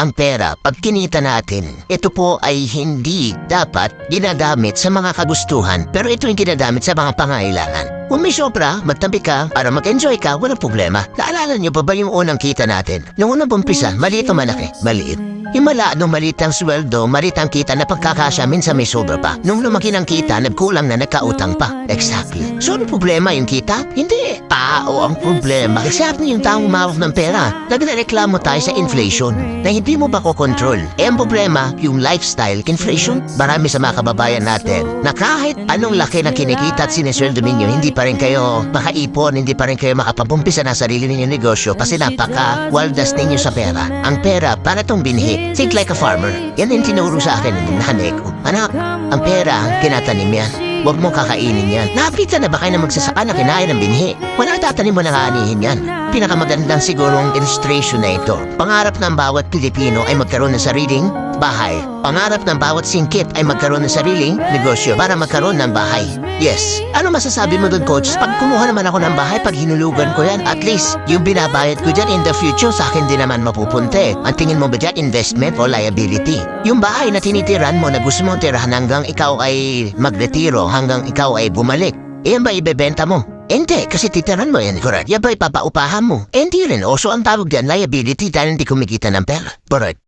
ang pera pag kinita natin. Ito po ay hindi dapat ginagamit sa mga kagustuhan pero ito yung ginagamit sa mga pangailangan. Kung may sobra, magtabi ka para mag-enjoy ka, walang problema. Naalala niyo pa ba yung unang kita natin? Nung unang umpisa, maliit o malaki? Maliit. Yung mala, nung maliit sweldo, maliit ang kita na pagkakasya, minsan may sobra pa. Nung lumaki ng kita, nagkulang na nagkautang pa. Exactly. So, ano problema yung kita? Hindi. Tao ang problema. Kasi yung taong umawak ng pera. Nagreklamo tayo sa inflation na hindi mo ba ko control. Eh, ang problema, yung lifestyle inflation. Marami sa mga kababayan natin na kahit anong laki na kinikita at sinesweldo ninyo, hindi pa rin kayo makaipon, hindi pa rin kayo makapapumpisa ng sarili ninyong negosyo kasi napaka waldas ninyo sa pera. Ang pera, para itong binhi. Think like a farmer. Yan yung tinuro sa akin ng nanay ko. Anak, ang pera, kinatanim yan. Huwag mo kakainin yan. Nakita na ba kayo na magsasaka na kinain ng binhi? Wala tatanim mo na kaanihin yan. Pinakamagandang sigurong illustration na ito. Pangarap ng bawat Pilipino ay magkaroon ng sariling bahay. Pangarap ng bawat singkit ay magkaroon ng sariling negosyo para magkaroon ng bahay. Yes. Ano masasabi mo doon, coach? Pag kumuha naman ako ng bahay, pag hinulugan ko yan, at least yung binabayad ko dyan in the future sa akin din naman mapupunte. Ang tingin mo ba dyan, investment o liability? Yung bahay na tinitiran mo na gusto mo tirahan hanggang ikaw ay magretiro, hanggang ikaw ay bumalik. Iyan ba ibebenta mo? Hindi, kasi titiran mo yan, correct? Yan ba ipapaupahan mo? Eh, Hindi rin. O, so ang tawag dyan, liability dahil hindi kumikita ng pera. Correct.